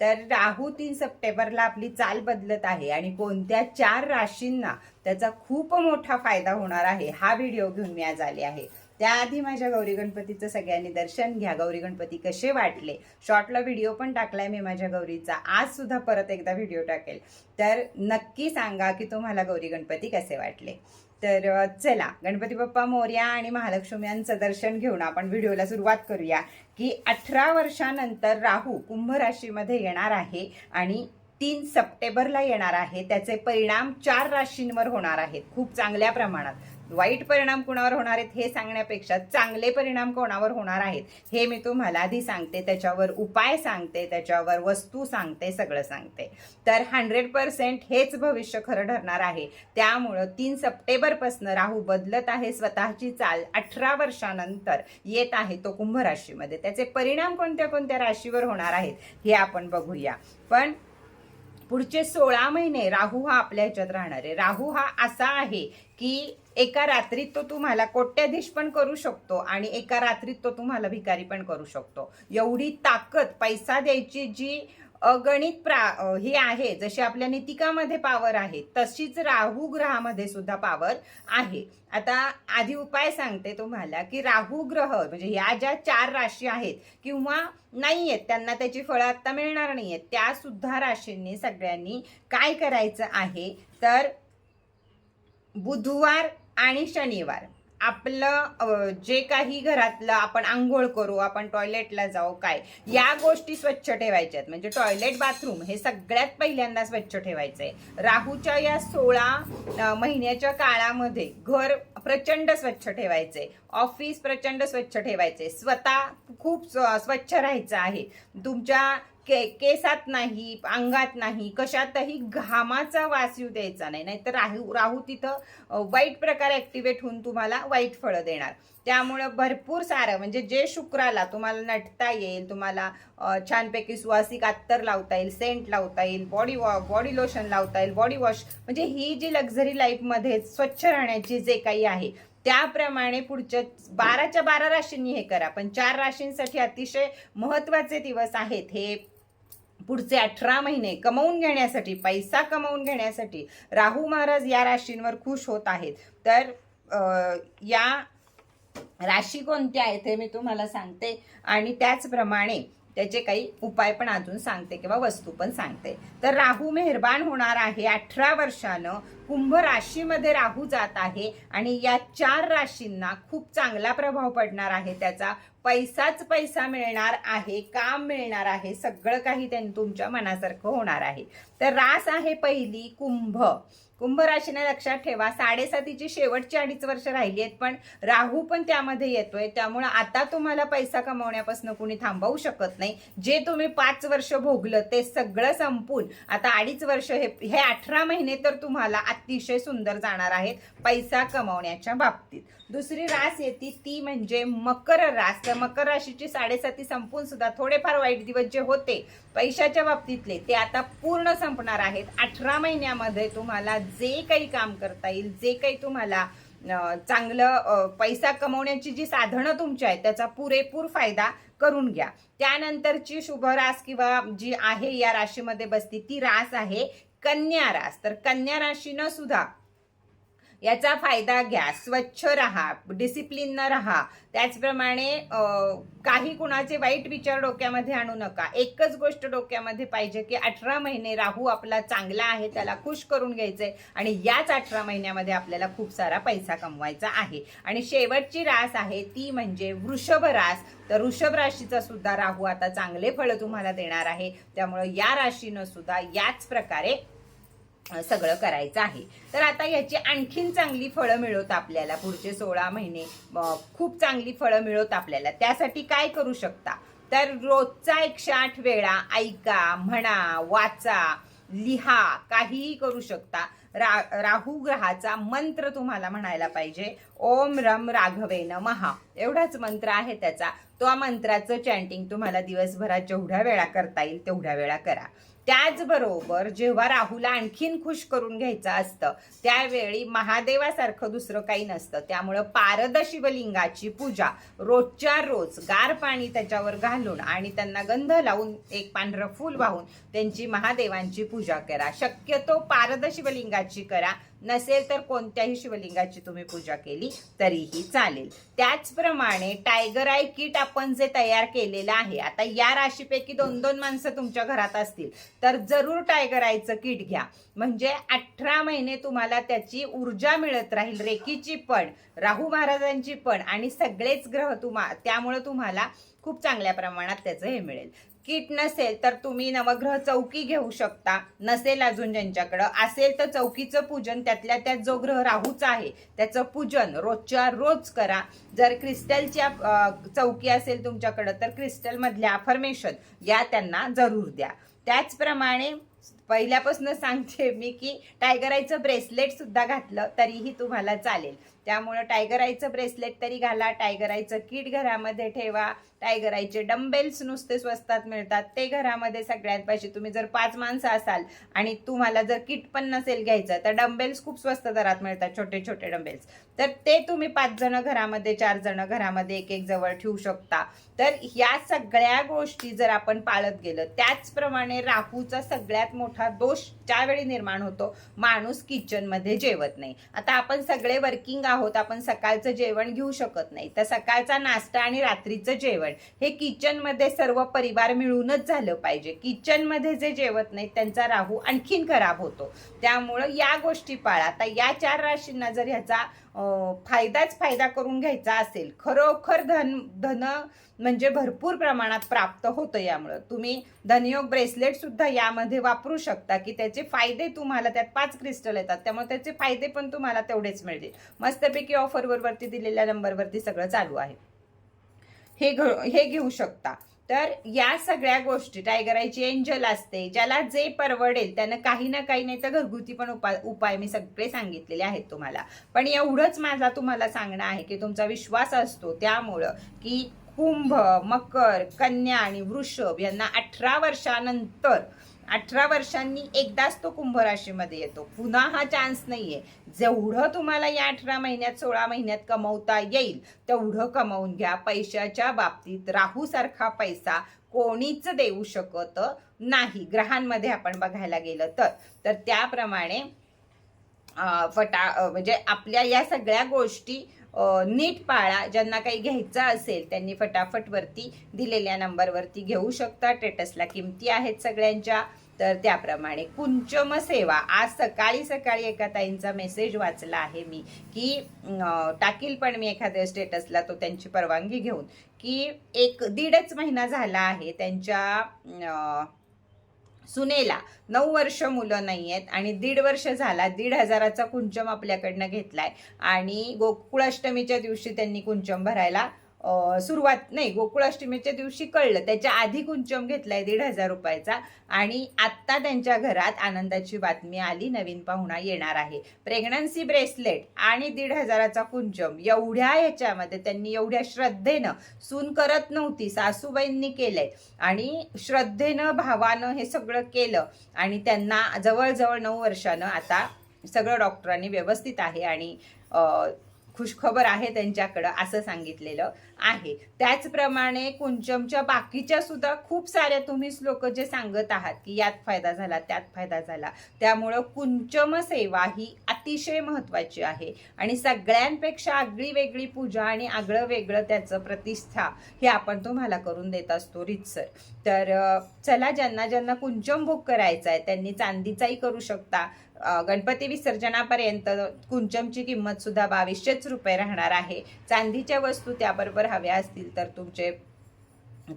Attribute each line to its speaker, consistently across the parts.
Speaker 1: तर राहू तीन सप्टेंबरला आपली चाल बदलत आहे आणि कोणत्या चार राशींना त्याचा खूप मोठा फायदा होणार आहे हा व्हिडिओ घेऊन मी आज आले आहे. त्याआधी माझ्या गौरी गणपतीचं सगळ्यांनी दर्शन घ्या. गौरी गणपती कसे वाटले? शॉर्टला व्हिडिओ पण टाकलाय मी माझ्या गौरीचा. आज सुद्धा परत एकदा व्हिडिओ टाकेल. तर नक्की सांगा की तुम्हाला गौरी गणपती कसे वाटले? तर चला गणपती बाप्पा मोर्या आणि महालक्ष्मी यांचं दर्शन घेऊन आपण व्हिडिओला सुरुवात करूया की अठरा वर्षानंतर राहू कुंभ राशीमध्ये येणार आहे आणि तीन सप्टेंबरला येणार आहे. त्याचे परिणाम चार राशींवर होणार आहेत. खूप चांगल्या प्रमाणात. वाईट परिणाम कोणावर होणार आहेत हे सांगण्यापेक्षा चांगले परिणाम कोणावर होणार आहेत हे मी तुम्हाला आधी सांगते त्याच्यावर उपाय सांगते त्याच्यावर वस्तू सांगते सगळं सांगते. तर हंड्रेड पर्सेंट हेच भविष्य खरं ठरणार आहे. त्यामुळं तीन सप्टेंबरपासनं राहू बदलत आहे स्वतःची चाल अठरा वर्षानंतर येत आहे तो कुंभ राशीमध्ये त्याचे परिणाम कोणत्या कोणत्या राशीवर होणार आहेत हे आपण बघूया. पण पुढचे सोळा महिने राहू हा आपल्या ह्याच्यात राहणार आहे. राहू हा असा आहे की एका रात्रीत तो तुम्हाला कोट्याधीश पण करू शकतो आणि एका रात्रीत तो तुम्हाला भिकारी पण करू शकतो. एवढी ताकद पैसा द्यायची जी अगणित प्रा ही आहे जशी आपल्या नितिकामध्ये पावर आहे तशीच राहू ग्रहामध्ये सुद्धा पावर आहे. आता आधी उपाय सांगते तुम्हाला की राहू ग्रह म्हणजे ह्या ज्या चार राशी आहेत किंवा नाही आहेत त्यांना त्याची फळं आत्ता मिळणार नाही आहेत त्या सुद्धा राशींनी सगळ्यांनी काय करायचं आहे? तर बुधवार आणि शनिवार. आपलं जे काही घरातलं आपण आंघोळ करू आपण टॉयलेटला जाऊ काय या गोष्टी स्वच्छ ठेवायच्या आहेत म्हणजे टॉयलेट बाथरूम हे सगळ्यात पहिल्यांदा स्वच्छ ठेवायचं आहे राहूच्या या सोळा महिन्याच्या काळामध्ये घर प्रचंड स्वच्छ ठेवायचे ऑफिस प्रचंड स्वच्छ ठेवायचे स्वतः खूप स्व- स्वच्छ राहायचं आहे. तुमच्या के केसात नाही अंगात नाही कशातही घामाचा वास येऊ द्यायचा नाही. नाहीतर राहू राहू तिथं वाईट प्रकार ॲक्टिवेट होऊन तुम्हाला वाईट फळं देणार. त्यामुळं भरपूर सारं म्हणजे जे शुक्राला तुम्हाला नटता येईल तुम्हाला छानपैकी सुवासिक अत्तर लावता येईल सेंट लावता येईल बॉडी वॉ बॉडी लोशन लावता येईल बॉडी वॉश म्हणजे ही जी लक्झरी लाईफमध्ये स्वच्छ राहण्याची जे काही आहे त्याप्रमाणे पुढच्या बाराच्या बारा राशींनी हे करा. पण चार राशींसाठी अतिशय महत्त्वाचे दिवस आहेत हे पुढचे अठरा महिने कमवून घेण्यासाठी पैसा कमवून घेण्यासाठी राहू महाराज या राशींवर खुश होत आहेत. तर या राशी कोणत्या आहेत हे मी तुम्हाला सांगते. आणि त्याचप्रमाणे त्याचे काही उपाय पण अजून सांगते किंवा वस्तू पण सांगते. तर राहू मेहरबान होणार आहे अठरा वर्षानं. कुंभ राशीमध्ये राहू जात आहे आणि या चार राशींना खूप चांगला प्रभाव पडणार आहे. त्याचा पैसाच पैसा मिळणार आहे काम मिळणार आहे सगळं काही त्यांनी तुमच्या मनासारखं होणार आहे. तर रास आहे पहिली कुंभ. कुंभराशीने लक्षात ठेवा. साडेसातीची शेवटची अडीच वर्ष राहिली आहेत पण राहू पण त्यामध्ये येतोय. त्यामुळं आता तुम्हाला पैसा कमवण्यापासून कुणी थांबवू शकत नाही. जे तुम्ही पाच वर्ष भोगलं ते सगळं संपून आता अडीच वर्ष हे हे अठरा महिने तर तुम्हाला अतिशय सुंदर जाणार आहेत पैसा कमवण्याच्या बाबतीत. दुसरी रास येते ती म्हणजे मकर रास. तर मकर राशीची साडेसाती संपून सुद्धा थोडेफार वाईट दिवस जे होते पैशाच्या बाबतीतले ते आता पूर्ण संपणार आहेत. अठरा महिन्यामध्ये तुम्हाला जे काही काम करता येईल जे काही तुम्हाला चांगलं पैसा कमवण्याची जी साधनं तुमची आहेत त्याचा पुरेपूर फायदा करून घ्या. त्यानंतरची शुभ रास किंवा जी आहे या राशीमध्ये बसती ती रास आहे कन्या रास. तर कन्या राशीनं सुद्धा याचा फायदा घ्या. स्वच्छ राहा डिसिप्लिन राहा. त्याचप्रमाणे काही कुणाचे वाईट विचार डोक्यामध्ये आणू नका. एकच गोष्ट डोक्यामध्ये पाहिजे की अठरा महिने राहू आपला चांगला आहे त्याला खुश करून घ्यायचंय आणि याच अठरा महिन्यामध्ये आपल्याला खूप सारा पैसा कमवायचा आहे. आणि शेवटची रास आहे ती म्हणजे वृषभ रास. तर वृषभ राशीचा सुद्धा राहू आता चांगले फळं तुम्हाला देणार आहे. त्यामुळे या राशीनं सुद्धा याच प्रकारे सगळं करायचं आहे. तर आता याची आणखीन चांगली फळं मिळवत आपल्याला. पुढचे सोळा महिने खूप चांगली फळं मिळवत आपल्याला. त्यासाठी काय करू शकता? तर रोजचा एकशे आठ वेळा ऐका म्हणा वाचा लिहा काहीही करू शकता. रा राहू ग्रहाचा मंत्र तुम्हाला म्हणायला पाहिजे. ओम रम राघवेन महा एवढाच मंत्र आहे त्याचा. तो मंत्राचं चॅन्टिंग तुम्हाला दिवसभरात जेवढ्या वेळा करता येईल तेवढ्या वेळा करा. त्याचबरोबर जेव्हा राहूला आणखीन खुश करून घ्यायचं असतं त्यावेळी महादेवासारखं दुसरं काही नसतं. त्यामुळं पारद शिवलिंगाची पूजा रोजच्या रोज गार पाणी त्याच्यावर घालून आणि त्यांना गंध लावून एक पांढरं फूल वाहून त्यांची महादेवांची पूजा करा. शक्यतो पारद शिवलिंगाची करा. नसेल तर कोणत्याही शिवलिंगाची तुम्ही पूजा केली तरीही चालेल. त्याचप्रमाणे टायगर आय किट आपण जे तयार केलेलं आहे आता या राशीपैकी दोन दोन माणसं तुमच्या घरात असतील तर जरूर टायगर आयचं किट घ्या. म्हणजे अठरा महिने तुम्हाला त्याची ऊर्जा मिळत राहील रेकीची पण राहू महाराजांची पण आणि सगळेच ग्रह तुम्हा त्यामुळे तुम्हाला खूप चांगल्या प्रमाणात त्याचं हे मिळेल. किट नसेल तर तुम्ही नवग्रह चौकी घेऊ शकता. नसेल अजून ज्यांच्याकडं. असेल तर चौकीचं पूजन त्यातल्या त्यात जो ग्रह राहूचा आहे त्याचं पूजन रोजच्या रोज करा. जर क्रिस्टलच्या चौकी असेल तुमच्याकडं तर क्रिस्टलमधल्या अफर्मेशन या त्यांना जरूर द्या. त्याचप्रमाणे पहिल्यापासून सांगते मी की टायगर ब्रेसलेट सुद्धा घातलं तरीही तुम्हाला चालेल. त्यामुळं टायगर आईचं ब्रेसलेट तरी घाला टायगर आईचं किट घरामध्ये ठेवा टायगर आईचे डंबेल्स नुसते स्वस्तात मिळतात ते घरामध्ये सगळ्यात पाहिजे. तुम्ही जर पाच माणसं असाल आणि तुम्हाला जर किट पण नसेल घ्यायचं तर डंबेल्स खूप स्वस्त दरात मिळतात छोटे छोटे डंबेल्स. तर ते तुम्ही पाच जण घरामध्ये चार जण घरामध्ये एक एक जवळ ठेवू शकता. तर ह्या सगळ्या गोष्टी जर आपण पाळत गेलं त्याचप्रमाणे राहूचा सगळ्यात मोठा दोष त्यावेळी निर्माण होतो माणूस किचनमध्ये जेवत नाही. आता आपण सगळे वर्किंग आहोत आहोत आपण सकाळचं जेवण घेऊ शकत नाही. तर सकाळचा नाश्ता आणि रात्रीचं जेवण हे किचनमध्ये सर्व परिवार मिळूनच झालं पाहिजे. किचनमध्ये जे जेवत नाहीत त्यांचा राहू आणखीन खराब होतो. त्यामुळं या गोष्टी पाळा. आता या चार राशींना जर ह्याचा फायदाच फायदा करून घ्यायचा असेल. खरोखर धन धन म्हणजे भरपूर प्रमाणात प्राप्त होतं यामुळं. तुम्ही धनयोग ब्रेसलेटसुद्धा यामध्ये वापरू शकता की त्याचे फायदे तुम्हाला त्यात पाच क्रिस्टल येतात. त्यामुळे त्याचे फायदे पण तुम्हाला तेवढेच मिळतील. मस्तपैकी ऑफरवरती दिलेल्या नंबरवरती सगळं चालू आहे. हे घ हे घेऊ शकता. तर या सगळ्या गोष्टी टायगर आयची एंजल असते ज्याला जे परवडेल त्यानं काही ना काही नाही तर घरगुती पण उपाय उपाय मी सगळे सांगितलेले आहेत तुम्हाला. पण एवढंच माझा तुम्हाला सांगणं आहे की तुमचा विश्वास असतो त्यामुळं की कुंभ मकर कन्या आणि वृषभ यांना अठरा वर्षानंतर अठरा वर्षांनी एकदाच तो कुंभ राशीमध्ये येतो. पुन्हा हा चान्स नाहीये. जेवढं तुम्हाला या अठरा महिन्यात सोळा महिन्यात कमवता येईल तेवढं कमवून घ्या. पैशाच्या बाबतीत राहूसारखा पैसा कोणीच देऊ शकत नाही. ग्रहांमध्ये आपण बघायला गेलं तर. तर त्याप्रमाणे फटा म्हणजे आपल्या या सगळ्या गोष्टी नीट पाळा ज्यांना काही घ्यायचं असेल त्यांनी फटाफट वरती दिलेल्या नंबरवरती घेऊ शकता. टेटसला किमती आहेत सगळ्यांच्या. तर त्याप्रमाणे कुंचम सेवा. आज सकाळी सकाळी एका ताईंचा मेसेज वाचला आहे मी की टाकील पण मी एखाद्या स्टेटसला तो त्यांची परवानगी घेऊन की एक दीडच महिना झाला आहे त्यांच्या सुनेला. नऊ वर्ष मुलं नाही आहेत आणि दीड वर्ष झाला. दीड हजाराचा कुंचम आपल्याकडनं घेतलाय. आणि गोकुळाष्टमीच्या दिवशी त्यांनी कुंचम भरायला सुरुवात नाही गोकुळाष्टमीच्या दिवशी कळलं. त्याच्या आधी कुंचम घेतलाय दीड हजार रुपयाचा आणि आत्ता त्यांच्या घरात आनंदाची बातमी आली. नवीन पाहुणा येणार आहे. प्रेग्नन्सी ब्रेसलेट आणि दीड हजाराचा कुंचम एवढ्या ह्याच्यामध्ये त्यांनी एवढ्या श्रद्धेनं सून करत नव्हती सासूबाईंनी केलंय. आणि श्रद्धेनं भावानं हे सगळं केलं आणि त्यांना जवळजवळ नऊ वर्षानं आता सगळं डॉक्टरांनी व्यवस्थित आहे आणि खुशखबर आहे त्यांच्याकडं असं सांगितलेलं आहे. त्याचप्रमाणे कुंचमच्या बाकीच्या सुद्धा खूप साऱ्या तुम्हीच लोक जे सांगत आहात की यात फायदा झाला त्यात फायदा झाला. त्यामुळं कुंचम सेवा ही अतिशय महत्वाची आहे. आणि सगळ्यांपेक्षा आगळी वेगळी पूजा आणि आगळं वेगळं त्याचं प्रतिष्ठा हे आपण तुम्हाला करून देत असतो रितसर. तर चला ज्यांना ज्यांना कुंचम बुक करायचा आहे त्यांनी चांदीचाही करू शकता. गणपती विसर्जनापर्यंत कुंचमची किंमत सुद्धा बावीसशेच रुपये राहणार आहे. चांदीच्या वस्तू त्याबरोबर हव्या असतील तर तुमचे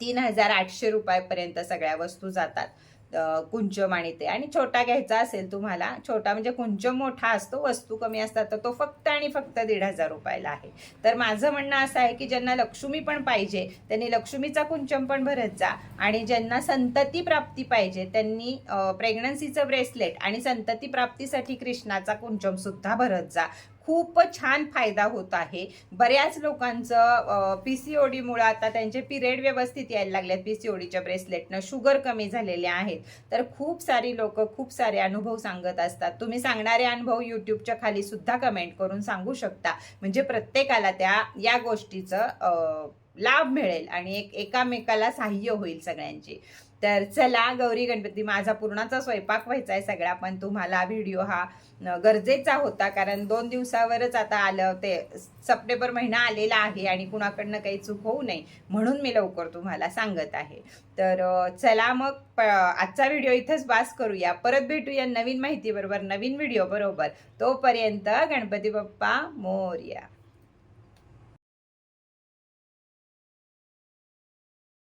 Speaker 1: तीन हजार आठशे रुपयापर्यंत सगळ्या वस्तू जातात. कुंचम आणि ते. आणि छोटा घ्यायचा असेल तुम्हाला छोटा म्हणजे कुंचम मोठा असतो वस्तू कमी असतात तर तो फक्त आणि फक्त दीड हजार रुपयाला आहे. तर माझं म्हणणं असं आहे की ज्यांना लक्ष्मी पण पाहिजे त्यांनी लक्ष्मीचा कुंचम पण भरत जा. आणि ज्यांना संतती प्राप्ती पाहिजे त्यांनी प्रेग्नन्सीचं ब्रेसलेट आणि संतती प्राप्तीसाठी कृष्णाचा कुंचम सुद्धा भरत जा. खूप छान फायदा होत आहे. बऱ्याच लोकांचं पी सी ओ डीमुळं आता त्यांचे पिरियड व्यवस्थित यायला लागलेत. पी सी ओ डीच्या ब्रेसलेटनं शुगर कमी झालेले आहेत. तर खूप सारी लोक खूप सारे अनुभव सांगत असतात. तुम्ही सांगणारे अनुभव यूट्यूबच्या खाली सुद्धा कमेंट करून सांगू शकता. म्हणजे प्रत्येकाला त्या या गोष्टीचं लाभ मिळेल आणि एक एकामेकाला सहाय्य होईल सगळ्यांची. तर चला गौरी गणपती माझा पूर्णाचा स्वयंपाक व्हायचा आहे सगळा पण तुम्हाला व्हिडिओ हा गरजेचा होता कारण दोन दिवसावरच आता आलं ते सप्टेंबर महिना आलेला आहे आणि कुणाकडनं काही चूक होऊ नये म्हणून मी लवकर तुम्हाला सांगत आहे. तर चला मग प- आजचा व्हिडिओ इथंच बास करूया. परत भेटूया नवीन माहितीबरोबर नवीन व्हिडिओ बरोबर. तोपर्यंत गणपती बाप्पा मोर्या.